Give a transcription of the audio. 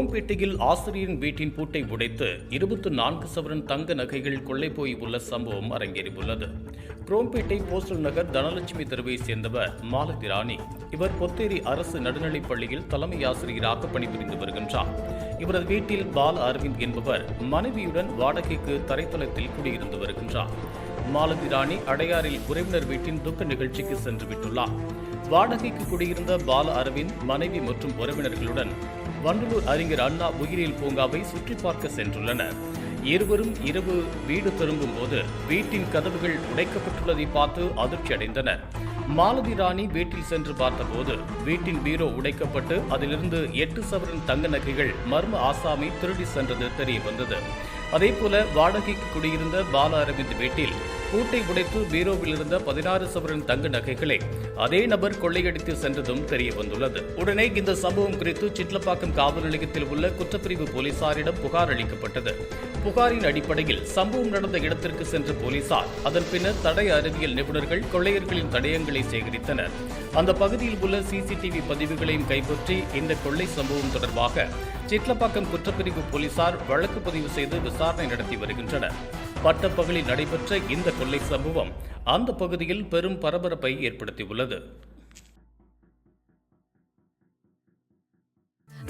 குரோம்பேட்டையில் ஆசிரியரின் வீட்டின் பூட்டை உடைத்து இருபத்தி நான்கு சவரன் தங்க நகைகள் கொள்ளை போய் உள்ள சம்பவம் அரங்கேறியுள்ளது. குரோம்பேட்டை போஸ்டல் நகர் தனலட்சுமி தெருவை சேர்ந்தவர் மாலதி ராணி. இவர் பொத்தேரி அரசு நடுநிலைப் பள்ளியில் தலைமை ஆசிரியராக பணிபுரிந்து வருகின்றார். இவரது வீட்டில் பால அரவிந்த் என்பவர் மனைவியுடன் வாடகைக்கு தரைத்தளத்தில் குடியிருந்து வருகின்றார். மாலதி ராணி அடையாறில் உறவினர் வீட்டின் துக்க நிகழ்ச்சிக்கு சென்று விட்டுள்ளார் வாடகைக்கு குடியிருந்த பால அரவிந்த் மனைவி மற்றும் உறவினர்களுடன் வண்டலூர் அறிஞர் அண்ணா உயிரியல் பூங்காவை சுற்றி பார்க்க சென்றுள்ளனர். இருவரும் இரவு வீடு திரும்பும் போது வீட்டின் கதவுகள் உடைக்கப்பட்டுள்ளதை பார்த்து அதிர்ச்சி அடைந்தனர் மாலதி ராணி வீட்டில் சென்று பார்த்தபோது வீட்டின் பீரோ உடைக்கப்பட்டு அதிலிருந்து எட்டு சவரன் தங்க நகைகள் மர்ம ஆசாமி திருடி சென்றது தெரிய வந்தது அதேபோல வாடகைக்கு குடியிருந்த பால அரவிந்த் வீட்டில் பூட்டை உடைத்து பீரோவில் இருந்த பதினாறு சவரன் தங்க நகைகளை அதே நபர் கொள்ளையடித்து சென்றதும் தெரிய வந்துள்ளது உடனே இந்த சம்பவம் குறித்து சிட்லப்பாக்கம் காவல் நிலையத்தில் உள்ள குற்றப்பிரிவு போலீசாரிடம் புகார் அளிக்கப்பட்டது. புகாரின் அடிப்படையில் சம்பவம் நடந்த இடத்திற்கு சென்ற போலீசார் அதன் பின்னர் தடய அறிவியல் நிபுணர்கள் கொள்ளையர்களின் தடயங்களை சேகரித்தனர். அந்த பகுதியில் உள்ள சிசிடிவி பதிவுகளையும் கைப்பற்றி இந்த கொள்ளை சம்பவம் தொடர்பாக சிட்லப்பாக்கம் குற்றப்பிரிவு போலீசார் வழக்கு பதிவு செய்து விசாரணை நடத்தி வருகின்றனர். பட்டப்பகலில் நடைபெற்ற இந்த கொள்ளை சம்பவம் அந்த பகுதியில் பெரும் பரபரப்பை ஏற்படுத்தியுள்ளது.